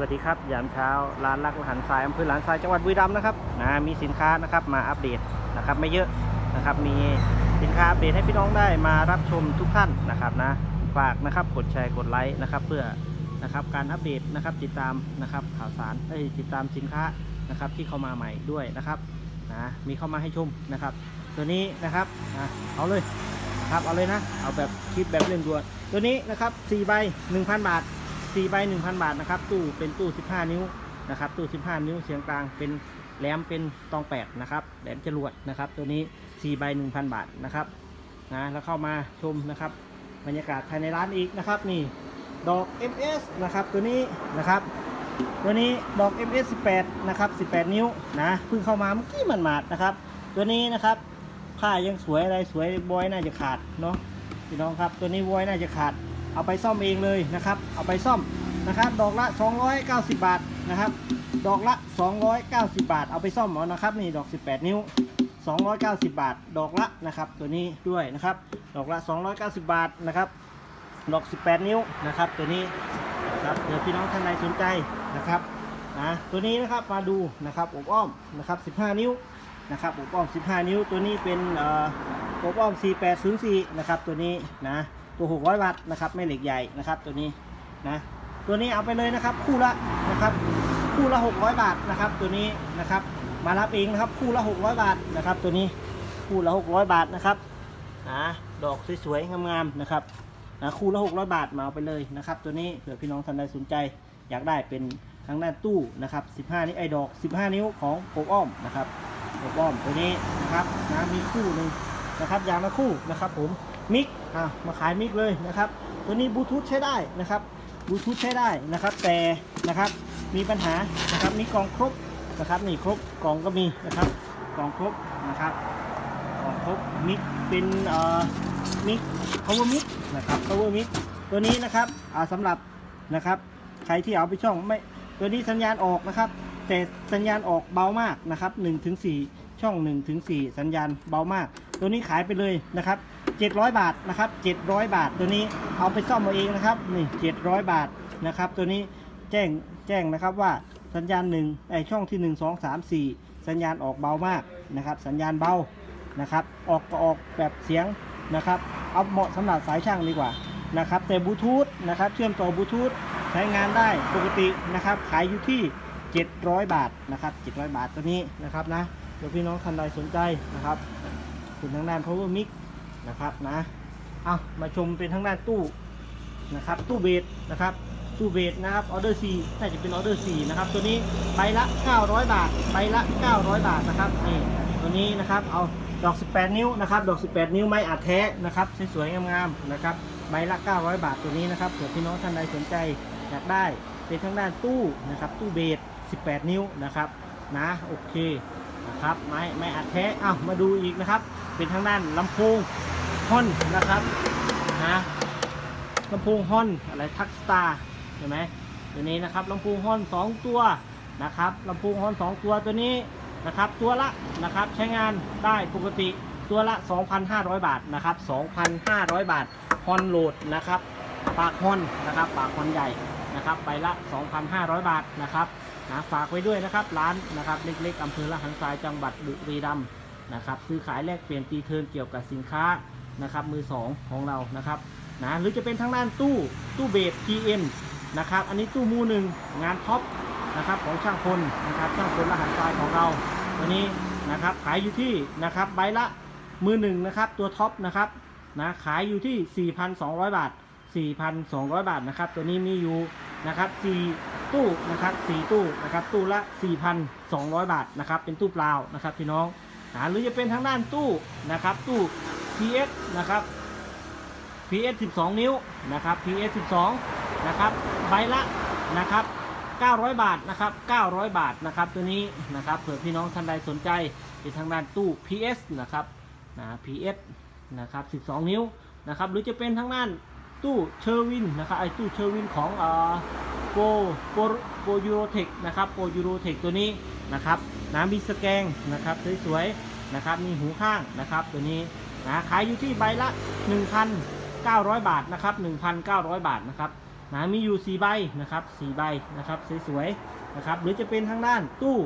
วัสดีครับ ยามเช้าร้านรักหารทรายอำเภอหลานทรายจังหวัดบุรีรัมย์นะครับนะมีสินค้านะครับมาอัปเดตนะครับไม่เยอะนะครับ มีสินค้าอัปเดตให้พี่น้องได้มารับชมทุกท่านนะครับนะฝากนะครับกดแชร์กดไลค์นะครับ เพื่อนะครับการอัปเดตนะครับติดตามนะครับข่าวสารเอ้ติดตามสินค้านะครับที่เข้ามาใหม่ด้วยนะครับนะมีเข้ามาให้ชมนะครับ ตัวนี้นะครับอะเอาเลยครับเอาเลยนะ เอาแบบคลิปแบบเร่งด่วนตัวนี้นะครับ4ใบ1,000 บาท 4ใบ1,000บาทนะครับ ตู้เป็นตู้15นิ้วนะครับ ตู้15นิ้วเสียงกลางเป็นแหลมเป็นตองแปดนะครับแหลมจรวดนะครับ ตัวนี้4ใบ1,000บาทนะครับนะแล้วเข้ามาชมนะครับ บรรยากาศภายในร้านอีกนะครับนี่ดอก MS นะครับตัวนี้นะครับ ตัวนี้ดอก MS 18นะครับ18 นิ้วนะเพิ่งเข้ามาเมื่อกี้มันมาดนะครับ ตัวนี้นะครับผ้ายังสวยอะไรสวยบอยน่าจะขาดเนาะพี่น้องครับ ตัวนี้บอยน่าจะขาด เอาไปซ่อมเองเลยนะครับ เอาไปซ่อมนะครับ ดอกละ 290 บาทนะครับ ดอกละ 290 บาท เอาไปซ่อมเอานะครับนี่ดอก 18 นิ้ว 290 บาท ดอกละนะครับ ตัวนี้ด้วยนะครับ ดอกละ 290 บาทนะครับ ดอก 18 นิ้วนะครับ ตัวนี้นะครับเดี๋ยวพี่น้องท่านใดสนใจนะครับนะตัวนี้นะครับมาดูนะครับอบอ้อมนะครับ 15 นิ้วนะครับอบอ้อม 15 นิ้ว ตัวนี้เป็นเอ่ออบอ้อม 4804 นะครับตัวนี้นะ ตัว 600 วัตต์นะครับไม่เหล็กใหญ่นะครับตัวนี้นะตัวนี้เอาไปเลยนะครับคู่ละนะครับคู่ละ 600 บาทนะครับตัวนี้นะครับมารับเองนะครับคู่ละ 600 บาทนะครับตัวนี้คู่ละ 600 บาทนะครับนะดอกสวยๆงามๆนะครับนะคู่ละ 600 บาทมาเอาไปเลยนะครับตัวนี้เผื่อพี่น้องท่านใดสนใจอยากได้เป็นทางด้านตู้นะครับ 15 นิ้วไอ้ดอก 15 นิ้วของโกอ้อมนะครับโกอ้อมตัวนี้นะครับนะมีคู่หนึ่งนะครับอย่างละคู่นะครับผม มิกอะมาขายมิกเลยนะครับ ตัวนี้บลูทูธใช้ได้นะครับบลูทูธใช้ได้นะครับ แต่นะครับมีปัญหานะครับมีกล่องครบนะครับนี่ครบกล่องก็มีนะครับกล่องครบนะครับกล่องครบมิกเป็นเอ่อมิก power mic นะครับ power mic ตัวนี้นะครับอ่าสำหรับนะครับใครที่เอาไปช่องไม่ตัวนี้สัญญาณออกนะครับ แต่สัญญาณออกเบามากนะครับ1ถึง4ช่อง1ถึง4สัญญาณเบามาก ตัวนี้ขายไปเลยนะครับ 700 บาทนะครับ700 บาทตัวนี้เอาไปซ่อมเอาเองนะครับนี่700 บาทนะครับตัวนี้แจ้งแจ้งนะครับว่าสัญญาณหนึ่งไอช่องที่ 1 2 3 4 สัญญาณออกเบามากนะครับ สัญญาณเบานะครับออกก็ออกแบบเสียงนะครับเอาเหมาะสำหรับสายช่างดีกว่านะครับแต่บลูทูธนะครับเชื่อมต่อบลูทูธใช้งานได้ปกตินะครับขายอยู่ที่ 700 บาทนะครับ700 บาทตัวนี้นะครับนะเดี๋ยวพี่น้องท่านใดสนใจนะครับเป็นทางด้าน power mic นะครับนะเอามาชมเป็นทางด้านตู้นะครับ ตู้เบสนะครับ ตู้เบสนะครับออเดอร์4น่าจะเป็นออเดอร์4นะครับ ตัวนี้ใบละ 900 บาทใบละ 900 บาทนะครับนี่ตัวนี้นะครับเอาดอก 18 นิ้วนะครับ ดอก 18 นิ้วไม้อัดแท้นะครับสวยๆงามๆนะครับใบละ 900 บาทตัวนี้นะครับเผื่อพี่น้องท่านใดสนใจอยากได้เป็นทางด้านตู้นะครับ ตู้เบส 18 นิ้วนะครับนะโอเคนะครับไม้ไม้อัดแท้อ้าวมาดูอีกนะครับ เป็นทางด้านลำโพง ฮอนนะครับนะลำโพงฮอนอะไรทักสตาร์เห็นไหมตัวนี้นะครับลำโพงฮอนสองตัวนะครับลำโพงฮอนสองตัวตัวนี้นะครับตัวละนะครับใช้งานได้ปกติตัวละ 2,500 บาทนะครับ 2,500 บาทฮอนโหลดนะครับปากฮอนนะครับปากฮอนใหญ่นะครับไปละ 2,500 บาทนะครับนะฝากไว้ด้วยนะครับร้านนะครับเล็กๆอำเภอละหันทรายจังหวัดบุรีรัมย์นะครับซื้อขายแลกเปลี่ยนตีเทิร์นเกี่ยวกับสินค้า นะครับมือสองของเรานะครับนะหรือจะเป็นทางด้านตู้ตู้เบส TN นะครับอันนี้ตู้มูหนึ่งงานท็อปนะครับของช่างพลนะครับช่างพลรหัสทรายของเราตัวนี้นะครับขายอยู่ที่นะครับใบละมือหนึ่งนะครับตัวท็อปนะครับนะขายอยู่ที่ 4,200 บาท 4,200 บาทนะครับตัวนี้มีอยู่นะครับ4ตู้นะครับ4ตู้นะครับตู้ละ 4,200 บาทนะครับเป็นตู้เปล่านะครับพี่น้องหรือจะเป็นทางด้านตู้นะครับตู้ PS นะครับ PS 12 นิ้วนะครับ PS 12 นะครับ ใบละนะครับ 900 บาทนะครับ 900 บาทนะครับตัวนี้นะครับเผื่อพี่น้องท่านใดสนใจเป็นทางด้านตู้ PS นะครับนะ PS นะครับ 12 นิ้วนะครับหรือจะเป็นทางด้านตู้เชอร์วินนะครับไอตู้เชอร์วินของเอ่อโปโปโปยูโรเทคนะครับโปยูโรเทคตัวนี้นะครับน้ำมีสแกงนะครับสวยๆนะครับมีหูข้างนะครับตัวนี้ นะขายอยู่ที่ใบละ 1,900 บาทนะครับ 1,900 บาทนะครับนะมีอยู่ 4 ใบนะครับ 4 ใบนะครับสวยๆนะครับหรือจะเป็นทางด้านตู้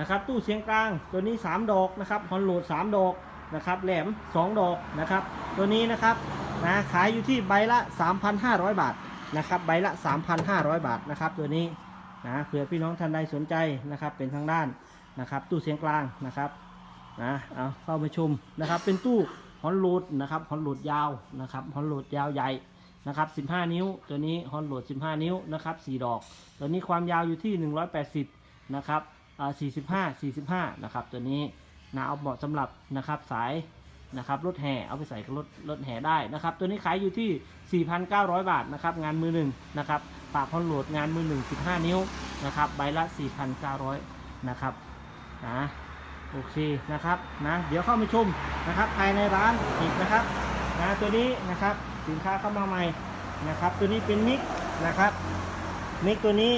นะครับตู้เสียงกลางตัวนี้ 3 ดอกนะครับฮอนโหลด 3 ดอกนะครับแหลม 2 ดอกนะครับ ตัวนี้นะครับนะขายอยู่ที่ใบละ 3,500 บาทนะครับใบละ 3,500 บาทนะครับตัวนี้นะเผื่อพี่น้องท่านใดสนใจนะครับเป็นทางด้านนะครับตู้เสียงกลางนะครับนะเอาเข้ามาชมนะครับเป็นตู้ ฮอนโหลดนะครับฮอนโหลดยาวนะครับฮอนโหลดยาวใหญ่นะครับ15 นิ้ว ตัวนี้ฮอนโหลด 15 นิ้วนะครับ4ดอก ตัวนี้ความยาวอยู่ที่ 180 นะครับอ่า45 45 นะครับ ตัวนี้นะเอาเหมาะสำหรับนะครับสายนะครับรถแห่เอาไปใส่กับรถรถแห่ได้นะครับ ตัวนี้ขายอยู่ที่ 4,900 บาทนะครับงานมือหนึ่งนะครับปากฮอนโหลดงานมือหนึ่ง15 นิ้วนะครับใบละ 4,900 นะครับนะ โอเคนะครับนะเดี๋ยวเข้ามาชมนะครับภายในร้านอีกนะครับนะตัวนี้นะครับสินค้าเข้ามาใหม่นะครับ ตัวนี้เป็นมิกนะครับมิกตัวนี้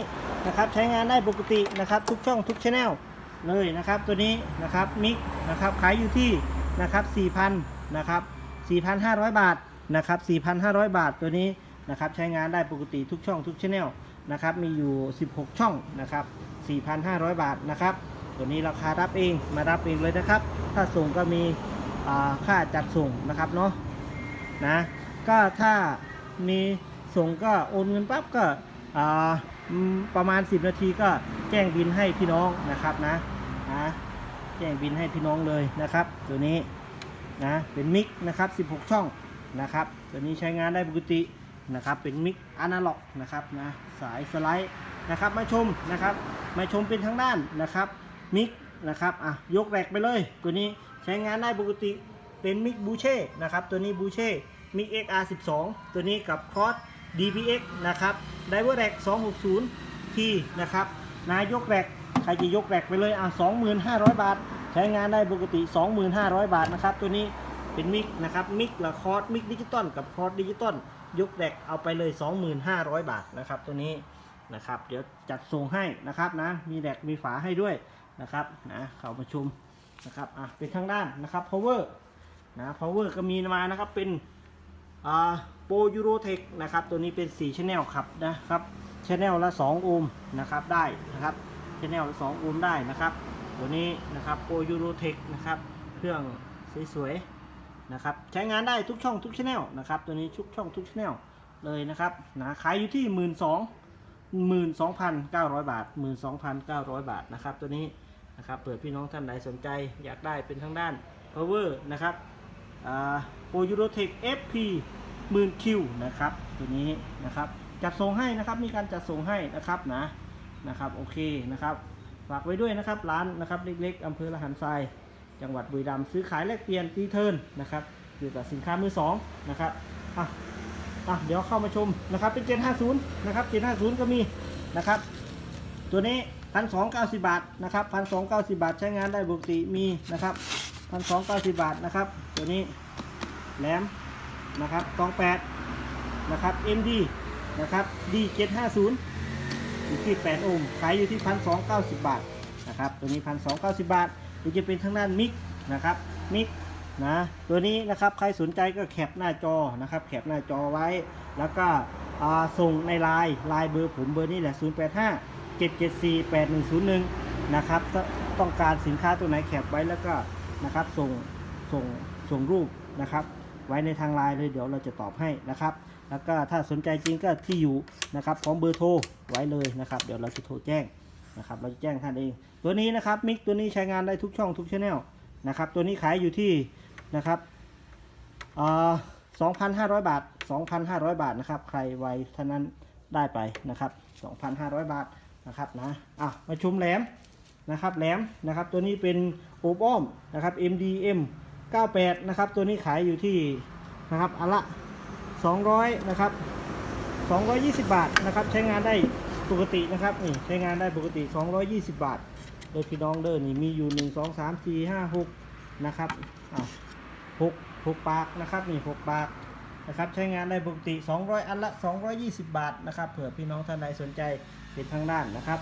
นะครับใช้งานได้ปกตินะครับทุกช่องทุกช anel เลยนะครับตัวนี้นะครับมิกนะครับขายอยู่ที่นะครับ4,000นะครับ4,500 บาทนะครับ4,500 บาทตัวนี้นะครับใช้งานได้ปกติทุกช่องทุกช anel นะครับมีอยู่ 16 ช่องนะครับ4,500 บาทนะครับ ตัวนี้ราคารับเองมารับเองเลยนะครับ ถ้าส่งก็มีค่าจัดส่งนะครับเนาะนะก็ถ้ามีส่งก็โอนเงินปั๊บก็ประมาณ 10 นาทีก็แจ้งบินให้พี่น้องนะครับนะนะแจ้งบินให้พี่น้องเลยนะครับ ตัวนี้นะเป็นมิกนะครับ 16 ช่องนะครับ ตัวนี้ใช้งานได้ปกตินะครับ เป็นมิกอนาล็อกนะครับนะสายสไลด์นะครับมาชมนะครับมาชมเป็นทางด้านนะครับ มิกนะครับอะยกแรกไปเลย ตัวนี้ใช้งานได้ปกติเป็นมิกบูเช่นะครับตัวนี้บูเช่มิก XR12 ตัวนี้กับคอร์ส DPX นะครับไดเวอร์แรก260ที่นะครับนายกแรกใครจะยกแรกไปเลยอะ25,000 บาท ใช้งานได้ปกติ 25,000 บาทนะครับตัวนี้เป็นมิกนะครับมิกละคอร์สมิกดิจิตอลกับคอร์สดิจิตอลยกแรกเอาไปเลย 25,000 บาทนะครับตัวนี้นะครับเดี๋ยวจัดส่งให้นะครับนะมีแรกมีฝาให้ด้วย นะครับนะเข้ามาชมนะครับอะเป็นทางด้านนะครับ power นะ power ก็มีมานะครับเป็นอ่าโปรยูโรเทคนะครับตัวนี้เป็น4 channel ครับนะครับ channel ละ 2 โอห์มนะครับได้นะครับ channel ละ 2 โอห์มได้นะครับ ตัวนี้นะครับโปรยูโรเทคนะครับเครื่องสวยๆนะครับใช้งานได้ทุกช่องทุก channel นะครับตัวนี้ทุกช่องทุก channel เลยนะครับนะขายอยู่ที่ 1 2 12,900 บาท 12,900 บาทนะครับตัวนี้ นะครับเปิดพี่น้องท่านใดสนใจอยากได้เป็นทางด้าน power นะครับโปรยูโรเทค FP หมื่นคิวนะครับตัวนี้นะครับจัดส่งให้นะครับมีการจัดส่งให้นะครับนะนะครับโอเคนะครับฝากไว้ด้วยนะครับร้านนะครับเล็กๆอำเภอละหันทรายจังหวัดบุรีรัมย์ซื้อขายแลกเปลี่ยนตีเทิร์นนะครับอยู่กับสินค้ามือสองนะครับอะอะเดี๋ยวเข้ามาชมนะครับเป็น750 นะครับ750 ก็มีนะครับ ตัวนี้ พันสองเก้าสิบบาทนะครับพันสองเก้าสิบาทใช้งานได้ปกติมีนะครับพันสองเก้าสิบาทนะครับ ตัวนี้แหลมนะครับกองแปดนะครับ MD นะครับ D เจ็ดห้าศูนย์อยู่ที่แปดโอห์มขายอยู่ที่พันสองเก้าสิบบาทนะครับตัวนี้พันสองเก้าสิบบาทหรือจะเป็นทางด้านมิกนะครับมิกนะตัวนี้นะครับใครสนใจก็แคปหน้าจอนะครับแคปหน้าจอไว้ แล้วก็ส่งในไลน์ไลน์เบอร์ผมเบอร์นี้แหละ 085 7748101นะครับต้องการสินค้าตัวไหนแคปไว้แล้วก็นะครับส่งส่งส่งรูปนะครับ ไว้ในทางไลน์เลยเดี๋ยวเราจะตอบให้นะครับ แล้วก็ถ้าสนใจจริงก็ที่อยู่นะครับพร้อมเบอร์โทรไว้เลยนะครับ เดี๋ยวเราจะโทรแจ้งนะครับ เราจะแจ้งท่านเอง ตัวนี้นะครับมิกตัวนี้ใช้งานได้ทุกช่องทุกช anel นะครับ ตัวนี้ขายอยู่ที่นะครับอ่า2,500 บาท 2,500 บาทนะครับ ใครไวเท่านั้นได้ไปนะครับ 2,500 บาท นะครับนะอะมาชมแหลมนะครับแหลมนะครับตัวนี้เป็นโอบอ้อมนะครับ MDM 98 นะครับ ตัวนี้ขายอยู่ที่นะครับอันละ200 นะครับ 220 บาทนะครับ ใช้งานได้ปกตินะครับนี่ใช้งานได้ปกติ 220 บาท โดยพี่น้องเดินนี่มีอยู่ 1 2 3 4 5 6 นะครับอะ6 6 ปากนะครับนี่6ปากนะครับ ใช้งานได้ปกติ 200 อันละ 220 บาทนะครับเผื่อพี่น้องท่านใดสนใจ เป็นทางด้านนะครับ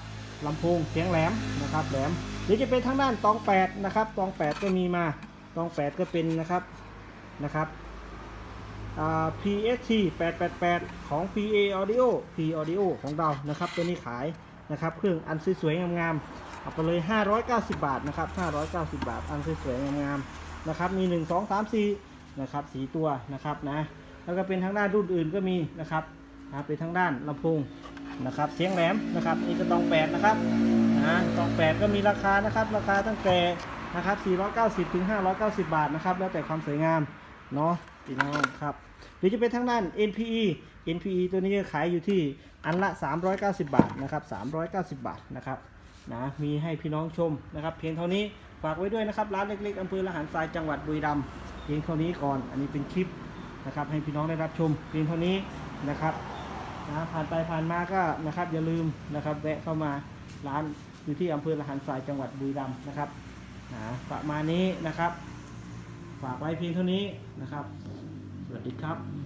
ลำโพงเสียงแหลมนะครับแหลมหรือจะเป็นทางด้านตอง8นะครับตอง8ก็มีมาตอง8ก็เป็นนะครับนะครับ PST 888 ของ PA Audio P Audio ของเรานะครับตัวนี้ขายนะครับเครื่องอันสวยๆงามๆเอาไปเลย 590 บาทนะครับ590 บาท อันสวยๆงามๆนะครับมี 1 2 3 4นะครับสีตัวนะครับนะแล้วก็เป็นทางด้านรุ่นอื่นก็มีนะครับนะเป็นทางด้านลำโพง นะครับเสียงแหลมนะครับนี่ก็ตองแปดนะครับนะตองแปดก็มีราคานะครับ ราคาตั้งแต่นะครับ490ถึง590 บาทนะครับ แล้วแต่ความสวยงามเนาะพี่น้องครับหรือจะเป็นทางด้าน NPE NPE ตัวนี้ขายอยู่ที่อันละ 390 บาทนะครับ390 บาทนะครับนะมีให้พี่น้องชมนะครับ เพียงเท่านี้ฝากไว้ด้วยนะครับ ร้านเล็กๆอำเภอละหารทรายจังหวัดบุรีรัมย์เพียงเท่านี้ก่อน อันนี้เป็นคลิปนะครับ ให้พี่น้องได้รับชม เพียงเท่านี้นะครับ นะผ่านไปผ่านมาก็นะครับอย่าลืมนะครับแวะเข้ามาร้านอยู่ที่อำเภอละหารทรายจังหวัดบุรีรัมย์นะครับนะประมาณนี้นะครับ ฝากไว้เพียงเท่านี้นะครับ สวัสดีครับ